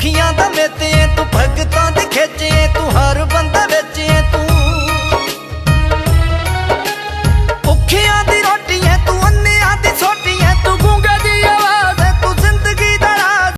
ਚੇਤੇ ਦਾ ਮੇਤੇ ਤੂੰ ਭਗਤਾਂ ਦੇ ਖੇਚੇ ਤੂੰ ਹਰ